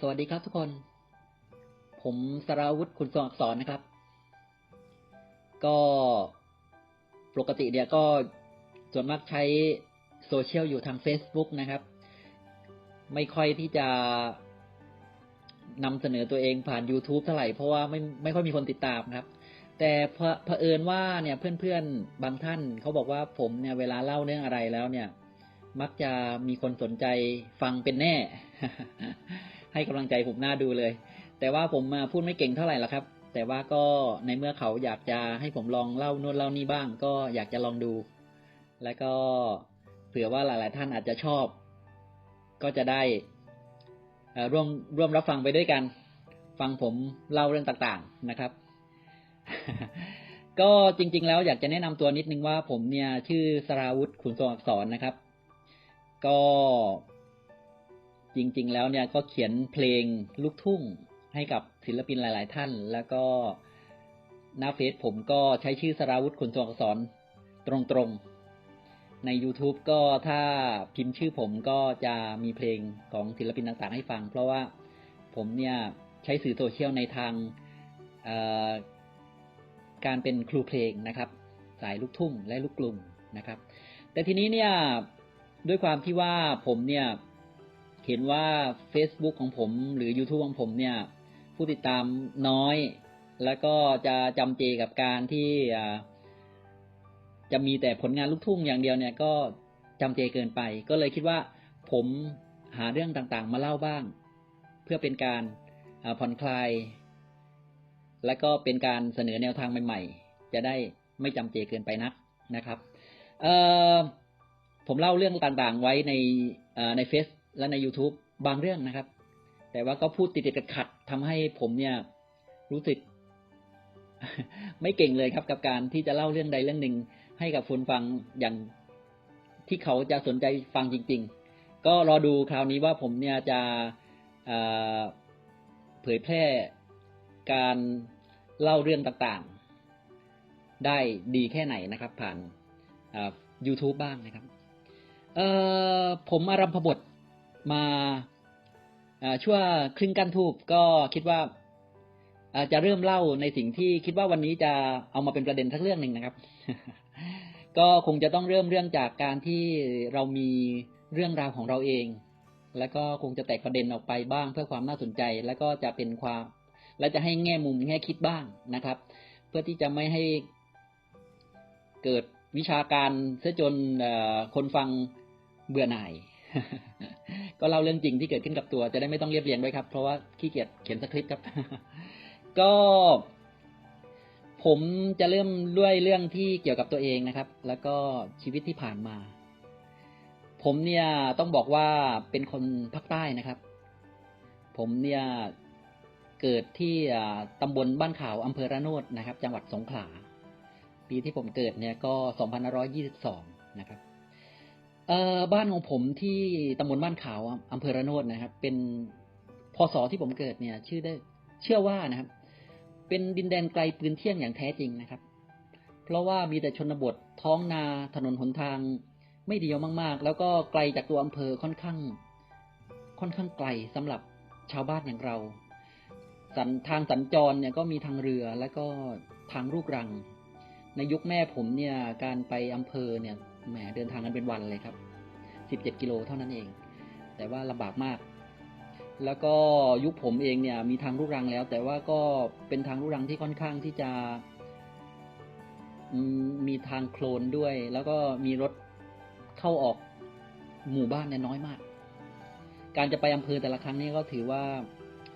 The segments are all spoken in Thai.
สวัสดีครับทุกคน ผมสราวุธคุณทรงอักษรนะครับ ก็ปกติเนี่ยก็ส่วนมากใช้โซเชียลอยู่ทาง Facebook นะครับ ไม่ค่อยที่จะนำเสนอตัวเองผ่าน YouTube เท่าไหร่เพราะว่าไม่ไม่ค่อยมีคนติดตามครับ แต่เผเผอิญว่าเนี่ยเพื่อนๆบางท่านเขาบอกว่าผมเนี่ยเวลาเล่าเรื่องอะไรแล้วเนี่ย มักจะมีคนสนใจฟังเป็นแน่ ให้กำลังใจผมหน่าดูเลย แต่ว่าผมมาพูดไม่เก่งเท่าไหร่ละครับ แต่ว่าก็ในเมื่อเขาอยากจะให้ผมลองเล่านู่นเล่านี่บ้าง ก็อยากจะลองดู แล้วก็เผื่อว่าหลาย ๆ ท่านอาจจะชอบ ก็จะได้ร่วมร่วมรับฟังไปด้วยกัน ฟังผมเล่าเรื่องต่าง ๆ นะครับ ก็จริง ๆ แล้วอยากจะแนะนำตัวนิดนึงว่าผมเนี่ยชื่อสราวุธขุนทรงอักษรนะครับ ก็จริง ๆ แล้วเนี่ยก็เขียนเพลงลูกทุ่งให้กับศิลปินหลาย ๆ ท่าน แล้วก็หน้าเฟซผมก็ใช้ชื่อสราวุธขุนทรงอักษรตรงๆ ใน YouTube ก็ถ้าพิมพ์ชื่อผมก็จะมีเพลงของศิลปินต่าง ๆ ให้ฟัง เพราะว่าผมเนี่ยใช้สื่อโซเชียลในทางการเป็นครูเพลงนะครับ สายลูกทุ่งและลูกกลุ่มนะครับ แต่ทีนี้เนี่ย ด้วยความที่ว่าผมเนี่ยเห็นว่า Facebook ของผมหรือ YouTube ของผมเนี่ย ผู้ติดตามน้อย แล้วก็จะจำเจกับการที่จะมีแต่ผลงานลูกทุ่งอย่างเดียวเนี่ย ก็จำเจเกินไป ก็เลยคิดว่าผมหาเรื่องต่างๆ มาเล่าบ้าง เพื่อเป็นการผ่อนคลาย และก็เป็นการเสนอแนวทางใหม่ ๆ จะได้ไม่จำเจเกินไปนักนะครับ เอ่อ ผมเล่าเรื่องต่างๆไว้ในในเฟซและใน YouTube บางเรื่องนะครับ แต่ว่าก็พูดติดๆขัดทำให้ผมเนี่ยรู้สึก ไม่เก่งเลยครับ กับการที่จะเล่าเรื่องใดเรื่องหนึ่ง ให้กับคนฟังอย่างที่เขาจะสนใจฟังจริง ๆ ก็รอดูคราวนี้ว่าผมเนี่ยจะเผยแพร่การเล่าเรื่องต่างๆ ได้ดีแค่ไหนนะครับ ผ่าน YouTube บ้างนะครับ เอ่อผมอารัมพบทมาชั่วครึ่งกันทูบก็คิดว่าจะเริ่มเล่าในสิ่งที่คิดว่าวันนี้จะเอามาเป็นประเด็นสักเรื่องหนึ่งนะครับ ก็คงจะต้องเริ่มเรื่องจากการที่เรามีเรื่องราวของเราเอง แล้วก็คงจะแตกประเด็นออกไปบ้างเพื่อความน่าสนใจ แล้วก็จะเป็นความ และจะให้แง่มุมแง่คิดบ้างนะครับ เพื่อที่จะไม่ให้เกิดวิชาการเสียจนคนฟัง เบื่อหน่าย ก็เล่าเรื่องจริงที่เกิดขึ้นกับตัว จะได้ไม่ต้องเรียบเรียงด้วยครับ เพราะว่าขี้เกียจเขียนสคริปต์ครับ ก็ ผมจะเริ่มด้วยเรื่องที่เกี่ยวกับตัวเองนะครับ แล้วก็ชีวิตที่ผ่านมา ผมเนี่ยต้องบอกว่าเป็นคนภาคใต้นะครับ ผมเนี่ยเกิดที่ตำบลบ้านขาวอำเภอระโนดนะครับ จังหวัดสงขลา ปีที่ผมเกิดเนี่ยก็ 2522 นะครับ เออบ้านของผมที่ตำบลบ้านขาวอำเภอระโนดนะครับ เป็นพศที่ผมเกิดเนี่ย ชื่อได้ เชื่อว่านะครับ เป็นดินแดนไกลปืนเที่ยงอย่างแท้จริงนะครับ เพราะว่ามีแต่ชนบทท้องนาถนนหนทางไม่ดีมาก ๆ แล้วก็ไกลจากตัวอำเภอค่อนข้าง ค่อนข้างไกลสำหรับชาวบ้านอย่างเราสันทางสัญจรเนี่ยก็มีทางเรือแล้วก็ทางลูกรัง ในยุคแม่ผมเนี่ยการไปอำเภอเนี่ย แหมเดินทางกันเป็นวันเลยครับ17กิโลเท่านั้นเอง แต่ว่าลำบากมาก แล้วก็ยุคผมเองเนี่ยมีทางลูกรังแล้ว แต่ว่าก็เป็นทางลูกรังที่ค่อนข้างที่จะมมีทางโคลนด้วย แล้วก็มีรถเข้าออกหมู่บ้านเนี่ยน้อยมาก การจะไปอำเภอแต่ละครั้งนี่ก็ถือว่า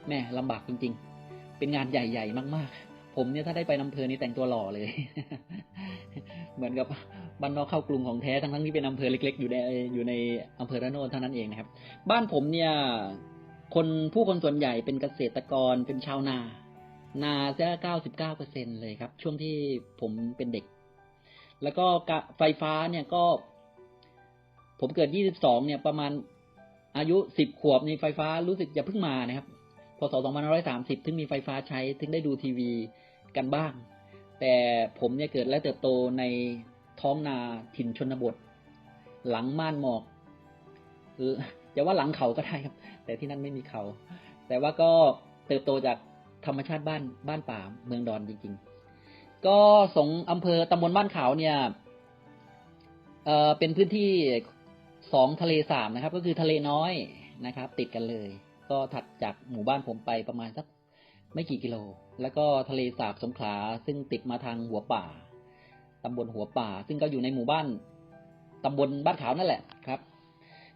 แม่ลำบากจริง ๆ เป็นงานใหญ่ ๆ มาก ๆ ผมเนี่ยถ้าได้ไปอำเภอนี่แต่งตัวหล่อเลย เหมือนกับ บ้านนอกเข้ากรุงของแท้ทั้งๆที่เป็นอำเภอเล็ก ๆ อยู่ในอยู่ในอำเภอระโนดเท่านั้นเองนะครับ บ้านผมเนี่ย คนผู้คนส่วนใหญ่เป็นเกษตรกรเป็นชาวนา นาจะเก้าสิบเก้าเปอร์เซ็นเลยครับ ช่วงที่ผมเป็นเด็ก แล้วก็ไฟฟ้าเนี่ยก็ ผมเกิดยี่สิบสองเนี่ยประมาณอายุสิบขวบนี่ไฟฟ้ารู้สึกจะเพิ่งมานะครับพศ2530 ถึงมีไฟฟ้าใช้ ถึงได้ดูทีวีกันบ้าง แต่ผมเนี่ยเกิดและเติบโตใน ท้องนาถิ่นชนบท หลังม่านหมอกจะว่าหลังเขาก็ได้ครับ แต่ที่นั่นไม่มีเขา แต่ว่าก็เติบโตจากธรรมชาติบ้านบ้านป่าเมืองดอนจริง ๆ ก็สงอำเภอตำบลบ้านขาวเนี่ยเออเป็นพื้นที่สองทะเลสาบนะครับ ก็คือทะเลน้อยนะครับ ติดกันเลย ก็ถัดจากหมู่บ้านผมไปประมาณสักไม่กี่กิโล แล้วก็ทะเลสาบสงขลาซึ่งติดมาทางหัวป่า ตำบลหัวป่า ซึ่งก็อยู่ในหมู่บ้านตำบลบ้านขาวนั่นแหละครับ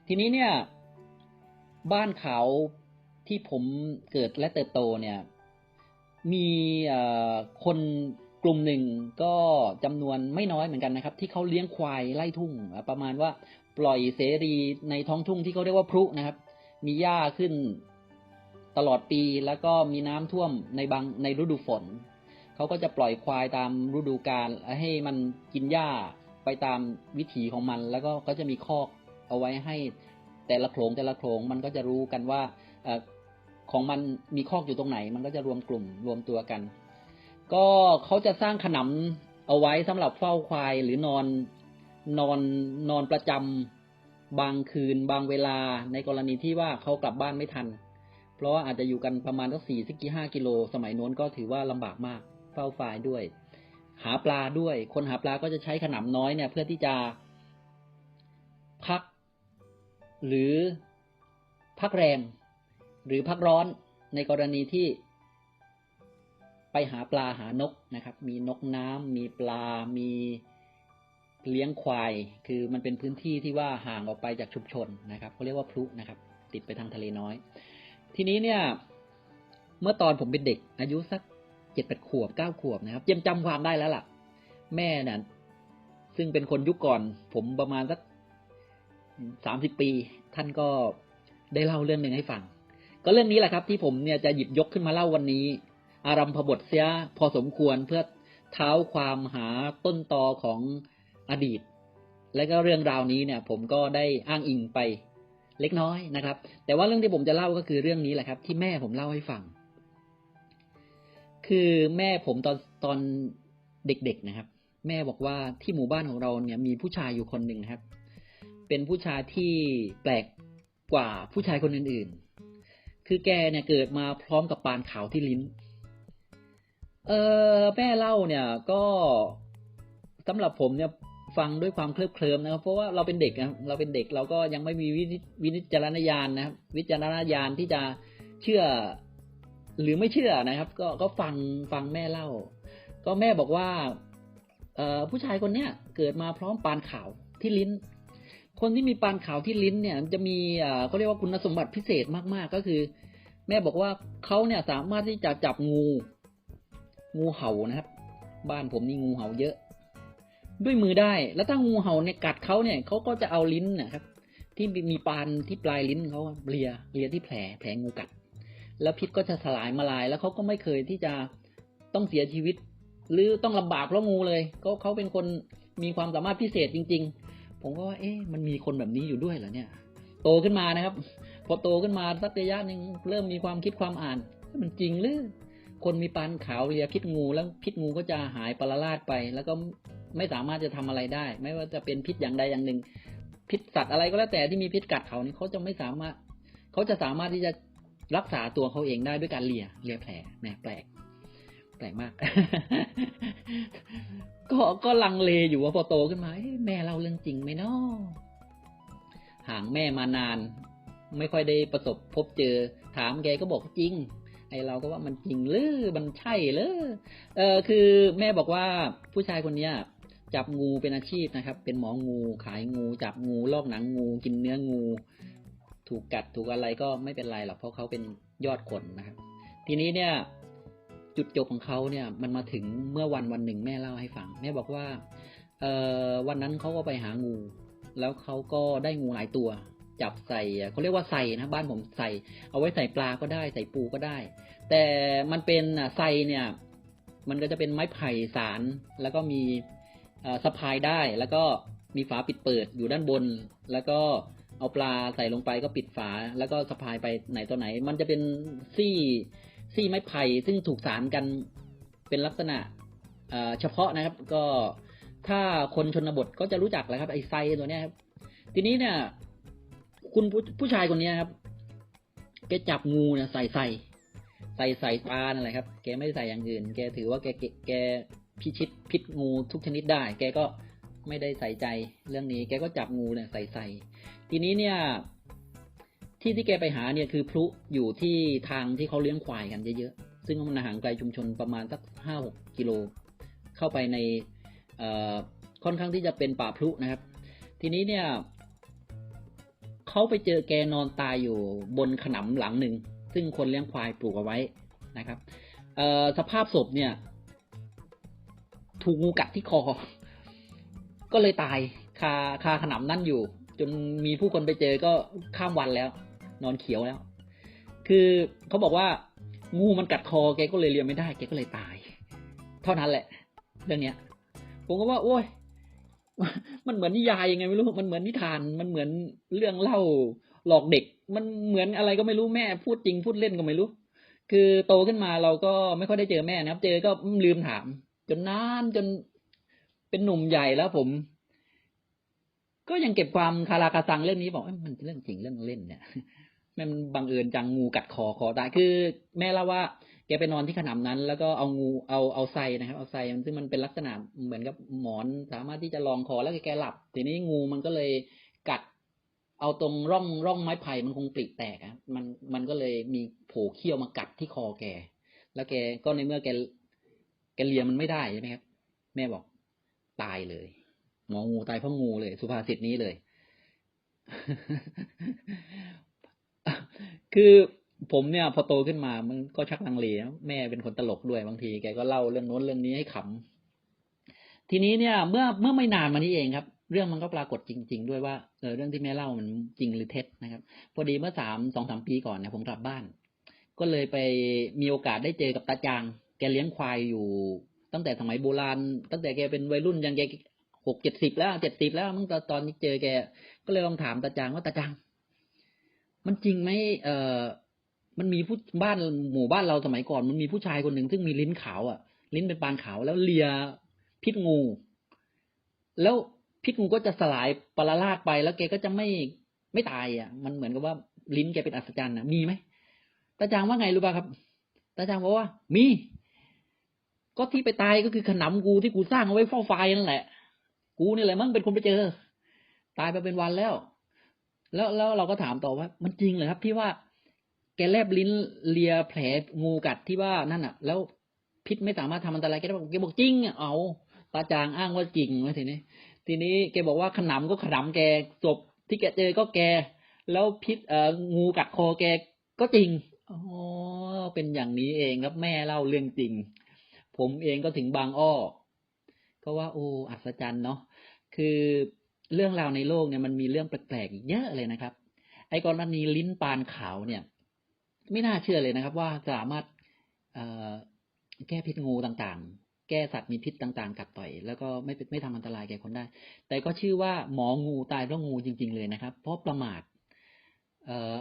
ทีนี้เนี่ย บ้านขาวที่ผมเกิดและเติบโตเนี่ย มีคนกลุ่มหนึ่งก็จำนวนไม่น้อยเหมือนกันนะครับ ที่เขาเลี้ยงควายไล่ทุ่ง ประมาณว่าปล่อยเสรีในท้องทุ่งที่เขาเรียกว่าพรุนะครับ มีหญ้าขึ้นตลอดปีแล้วก็มีน้ำท่วมในบางในฤดูฝน เขาก็จะปล่อยควายตามฤดูกาลให้มันกินหญ้าไปตามวิถีของมัน แล้วก็ก็จะมีคอกเอาไว้ให้แต่ละโขลงแต่ละโขลงมันก็จะรู้กันว่าอของมันมีคอกอยู่ตรงไหน มันก็จะรวมกลุ่มรวมตัวกัน ก็เขาจะสร้างขนำเอาไว้สำหรับเฝ้าควายหรือนอนนอนนอนประจำบางคืนบางเวลาในกรณีที่ว่าเขากลับบ้านไม่ทัน เพราะว่าอาจจะอยู่กันประมาณสักสี่สิบกี่ห้ากิโล สมัยโน้นก็ถือว่าลำบากมาก เฝ้าควายด้วย หาปลาด้วย คนหาปลาก็จะใช้ขนำน้อยเนี่ย เพื่อที่จะพัก หรือพักแรง หรือพักร้อนในกรณีที่ ไปหาปลาหานกนะครับ มีนกน้ำมีปลา มีเลี้ยงควาย คือมันเป็นพื้นที่ที่ว่าห่างออกไปจากชุมชนนะครับเขาเรียกว่าพลุนะครับ ติดไปทางทะเลน้อย ทีนี้เนี่ย เมื่อตอนผมเป็นเด็กอายุสัก เจ็ดแปดขวบเก้าขวบนะครับยังจำความได้แล้วล่ะ แม่น่ะซึ่งเป็นคนยุคก่อน ผมประมาณสักสามสิบปี ท่านก็ได้เล่าเรื่องหนึ่งให้ฟัง ก็เรื่องนี้แหละครับ ที่ผมเนี่ยจะหยิบยกขึ้นมาเล่าวันนี้ อารัมพบทเสียพอสมควรเพื่อเท้าความหาต้นตอของอดีต และก็เรื่องราวนี้เนี่ย ผมก็ได้อ้างอิงไปเล็กน้อยนะครับ แต่ว่าเรื่องที่ผมจะเล่าก็คือเรื่องนี้แหละครับ ที่แม่ผมเล่าให้ฟัง คือแม่ผมตอนตอนเด็กๆนะครับ แม่บอกว่าที่หมู่บ้านของเราเนี่ยมีผู้ชายอยู่คนหนึ่งครับ เป็นผู้ชายที่แปลกกว่าผู้ชายคนอื่นๆ คือแกเนี่ยเกิดมาพร้อมกับปานขาวที่ลิ้น เออแม่เล่าเนี่ยก็สำหรับผมเนี่ยฟังด้วยความเคลิบเคลิ้มนะครับ เพราะว่าเราเป็นเด็กนะเราเป็นเด็กเราก็ยังไม่มีวินิจวินิจารณญาณนะครับ วิจารณญาณที่จะเชื่อ หรือไม่เชื่อนะครับ ก็ก็ฟังฟังแม่เล่า ก็แม่บอกว่าเอผู้ชายคนเนี้ยเกิดมาพร้อมปานขาวที่ลิ้น คนที่มีปานขาวที่ลิ้นเนี่ย จะมีเอ่อเขาเรียกว่าคุณสมบัติพิเศษมากๆก็คือ แม่บอกว่าเขาเนี่ยสามารถที่จะจับงู งูเห่านะครับ บ้านผมนี่งูเห่าเยอะ ด้วยมือได้ แล้วถ้างูเห่าเนี่ยกัดเขาเนี่ยเขาก็จะเอาลิ้นนะครับ ที่มีปานที่ปลายลิ้นเขาเลียเลียที่แผลแผลงูกัด แล้วพิษก็จะสลายมาลาย แล้วเขาก็ไม่เคยที่จะต้องเสียชีวิต หรือต้องลำบากเพราะงูเลย ก็เขาเป็นคนมีความสามารถพิเศษจริง ๆ ผมก็ว่า เอ๊ะมันมีคนแบบนี้อยู่ด้วยเหรอเนี่ย โตขึ้นมานะครับ พอโตขึ้นมาสักระยะหนึ่งเริ่มมีความคิดความอ่าน มันจริงหรือคนมีปานขาวเลียพิษงูแล้วพิษงูก็จะหายปรลาดไป แล้วก็ไม่สามารถจะทำอะไรได้ ไม่ว่าจะเป็นพิษอย่างใดอย่างหนึ่ง พิษสัตว์อะไรก็แล้วแต่ที่มีพิษกัดเขานี่เขาจะไม่สามารถ เขาจะสามารถที่จะ รักษาตัวเขาเองได้ด้วยการเลียเลียแผลแหมแปลก แปลกมาก ก็ก็ลังเลอยู่ว่าพอโตขึ้นมาแม่เล่าเรื่องจริงไหมเนาะห่างแม่มานาน ไม่ค่อยได้ประสบพบเจอ ถามแกก็บอกจริงไอเราก็ว่ามันจริงหรือมันใช่หรือเออคือแม่บอกว่าผู้ชายคนเนี้ยจับงูเป็นอาชีพนะครับ เป็นหมองูขายงู จับงูลอกหนังงู กินเนื้องู ถูกกัดถูกอะไรก็ไม่เป็นไรหรอกเพราะเขาเป็นยอดคนนะครับ ทีนี้เนี่ย จุดจบของเขาเนี่ย มันมาถึงเมื่อวันวันหนึ่งแม่เล่าให้ฟัง แม่บอกว่าเออวันนั้นเขาก็ไปหางู แล้วเขาก็ได้งูหลายตัว จับใส่เขาเรียกว่าใส่นะบ้านผมใส่ เอาไว้ใส่ปลาก็ได้ใส่ปูก็ได้ แต่มันเป็นใส่เนี่ย มันก็จะเป็นไม้ไผ่สารแล้วก็มีสะพายได้แล้วก็มีฝาปิดเปิดอยู่ด้านบน แล้วก็ เอาปลาใส่ลงไปก็ปิดฝา แล้วก็สะพายไปไหนตัวไหน มันจะเป็นซี่ซี่ไม้ไผ่ซึ่งถูกสารกันเป็นลักษณะเฉพาะนะครับ ก็ถ้าคนชนบทก็จะรู้จักแหละครับ ไอ้ไซตัวเนี้ยครับทีนี้เนี่ย คุณผู้ผู้ชายคนนี้ครับแกจับงูเนี่ยใส่ใส่ใส่ใส่ปลานั่นแหละครับ แกไม่ได้ใส่อย่างอื่น แกถือว่าแกแกแกพิชิตพิษงูทุกชนิดได้ แกก็ ไม่ได้ใส่ใจเรื่องนี้ แกก็จับงูเนี่ยใส่ใส่ทีนี้เนี่ย ที่ที่แกไปหาเนี่ยคือพลุอยู่ที่ทางที่เขาเลี้ยงควายกันเยอะๆ ซึ่งมันห่างไกลชุมชนประมาณสักห้าหกกิโล เข้าไปในค่อนข้างที่จะเป็นป่าพลุนะครับ ทีนี้เนี่ยเขาไปเจอแกนอนตายอยู่บนขนำหลังหนึ่ง ซึ่งคนเลี้ยงควายปลูกเอาไว้นะครับสภาพศพเนี่ย ถูกงูกัดที่คอ ก็เลยตายคาคาขนำนั่นอยู่ จนมีผู้คนไปเจอก็ข้ามวันแล้ว นอนเขียวแล้ว คือเขาบอกว่างูมันกัดคอแกก็เลยเลียไม่ได้แกก็เลยตาย เท่านั้นแหละ เรื่องเนี้ย ผมก็ว่า โอ้ยมันเหมือนนิยายยังไงไม่รู้ มันเหมือนนิทาน มันเหมือนเรื่องเล่าหลอกเด็ก มันเหมือนอะไรก็ไม่รู้แม่ พูดจริงพูดเล่นก็ไม่รู้ คือโตขึ้นมาเราก็ไม่ค่อยได้เจอแม่นะครับ เจอก็ลืมถาม จนนานจน เป็นหนุ่มใหญ่แล้วผม ก็ยังเก็บความคาราคาซังเรื่องนี้บอกมันเรื่องจริงเรื่องเล่นเนี่ยมันบังเอิญจังงูกัดคอคอตายคือ แม่เล่าว่าแกไปนอนที่ขนำนั้น แล้วก็เอางูเอาเอาไซนะครับ เอาไซมันซึ่งมันเป็นลักษณะเหมือนกับหมอนสามารถที่จะรองคอแล้วแกหลับ ทีนี้งูมันก็เลยกัด เอาตรงร่องร่องไม้ไผ่มันคงปริแตกอะมันมันก็เลยมีโผเขี้ยวมากัดที่คอแก แล้วแกก็ในเมื่อแกแกเลียมันไม่ได้ใช่ไหมครับ แม่บอก ตายเลยหมองูตายเพราะงูเลย สุภาษิตนี้เลย คือผมเนี่ย พอโตขึ้นมามันก็ชักลังเลแม่เป็นคนตลกด้วยบางทีแกก็เล่าเรื่องโน้นเรื่องนี้ให้ขำทีนี้เนี่ย เมื่อเมื่อไม่นานมานี้เองครับ เรื่องมันก็ปรากฏจริง ๆ ด้วยว่าเออเรื่องที่แม่เล่ามันจริงหรือเท็จนะครับ พอดีเมื่อสามสองสามปีก่อนเนี่ยผมกลับบ้าน ก็เลยไปมีโอกาสได้เจอกับตาจาง แกเลี้ยงควายอยู่ ตั้งแต่สมัยโบราณ ตั้งแต่แกเป็นวัยรุ่นยังแกหกเจ็ดสิบแล้วเจ็ดสิบแล้วมั้งตอนตอนนี้เจอแก ก็เลยลองถามตาจางว่าตาจางมันจริงไหมเอ่อมันมีผู้บ้านหมู่บ้านเราสมัยก่อน มันมีผู้ชายคนหนึ่งซึ่งมีลิ้นขาวอะ ลิ้นเป็นปานขาวแล้วเลียพิษงู แล้วพิษงูก็จะสลายปละลาดไปแล้วแกก็จะไม่ไม่ตายอะ มันเหมือนกับว่าลิ้นแกเป็นอัศจรรย์อะมีไหมตาจางว่าไงรู้ป่ะครับตาจางบอกว่า มี ก็ที่ไปตายก็คือขนำกูที่กูสร้างเอาไว้เฝ้าไฟนั่นแหละ กูนี่แหละมั้งเป็นคนไปเจอ ตายไปเป็นวันแล้ว แล้วแล้วเราก็ถามต่อว่า มันจริงเหรอครับ ที่ว่า แกแลบลิ้นเลียแผลงูกัดที่ว่านั่นอะ แล้วพิษไม่สามารถทำอันตรายแกได้บอกแกบอกจริงอะเอาตาจางอ้างว่าจริงไว้ทีนี้ ทีนี้แกบอกว่าขนำก็ขนำแกศพที่แกเจอก็แก แล้วพิษเอ่องูกัดคอแกก็จริงอ๋อเป็นอย่างนี้เองครับแม่เล่าเรื่องจริง ผมเองก็ถึงบางอ้อ ก็ว่าโอ้อัศจรรย์เนาะคือเรื่องราวในโลกเนี่ยมันมีเรื่องแปลกๆอีกเยอะเลยนะครับ ไอ้กรณีลิ้นปานขาวเนี่ย ไม่น่าเชื่อเลยนะครับ ว่าสามารถแก้พิษงูต่างๆ แก้สัตว์มีพิษต่างๆกัดต่อย แล้วก็ไม่ไม่ทำอันตรายแก่คนได้ แต่ก็ชื่อว่าหมองูตายเพราะงูจริง ๆ เลยนะครับ เพราะประมาทเอ่อ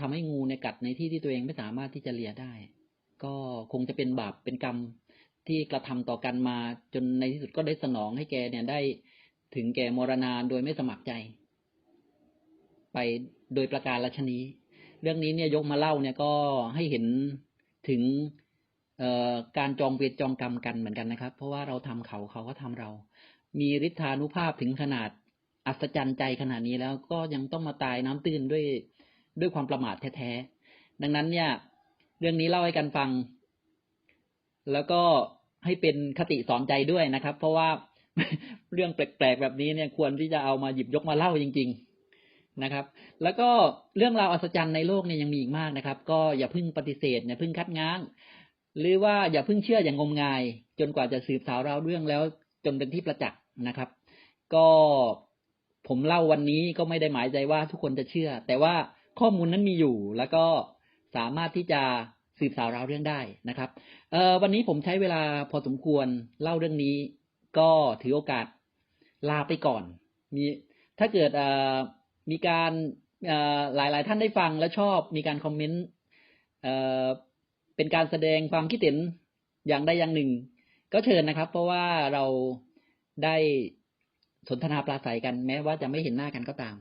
ทำให้งูเนี่ยกัดในที่ที่ตัวเองไม่สามารถที่จะเลียได้ ก็คงจะเป็นบาปเป็นกรรม ที่กระทำต่อกันมา จนในที่สุดก็ได้สนองให้แกเนี่ยได้ถึงแก่มรณาโดยไม่สมัครใจ ไปโดยประการละชนีเรื่องนี้เนี่ยยกมาเล่าเนี่ยก็ให้เห็นถึงเอการจองเวรจองกรรมกันเหมือนกันนะครับ เพราะว่าเราทำเขาเขาก็ทำเรา มีฤทธานุภาพถึงขนาดอัศจรรย์ใจขนาดนี้แล้วก็ยังต้องมาตายน้ำตื้นด้วยด้วยความประมาทแท้ๆดังนั้นเนี่ย เรื่องนี้เล่าให้กันฟัง แล้วก็ให้เป็นคติสอนใจด้วยนะครับ เพราะว่าเรื่องแปลกๆแบบนี้เนี่ยควรที่จะเอามาหยิบยกมาเล่าจริง ๆนะครับ แล้วก็เรื่องราวอัศจรรย์ในโลกเนี่ยยังมีอีกมากนะครับ ก็อย่าเพิ่งปฏิเสธอย่าเพิ่งคัดง้าง หรือว่าอย่าเพิ่งเชื่ออย่างงมงาย จนกว่าจะสืบสาวราวเรื่องแล้วจนเป็นที่ประจักษ์นะครับ ก็ผมเล่าวันนี้ก็ไม่ได้หมายใจว่าทุกคนจะเชื่อ แต่ว่าข้อมูลนั้นมีอยู่แล้วก็สามารถที่จะ สืบสาวราวเรื่องได้นะครับเออวันนี้ผมใช้เวลาพอสมควรเล่าเรื่องนี้ ก็ถือโอกาสลาไปก่อน มีถ้าเกิดมีการเอ่อหลายท่านได้ฟังและชอบมีการคอมเมนต์เอ่อเป็นการแสดงความคิดเห็นอย่างใดอย่างหนึ่ง ก็เชิญนะครับ เพราะว่าเราได้สนทนาปราศัยกันแม้ว่าจะไม่เห็นหน้ากันก็ตาม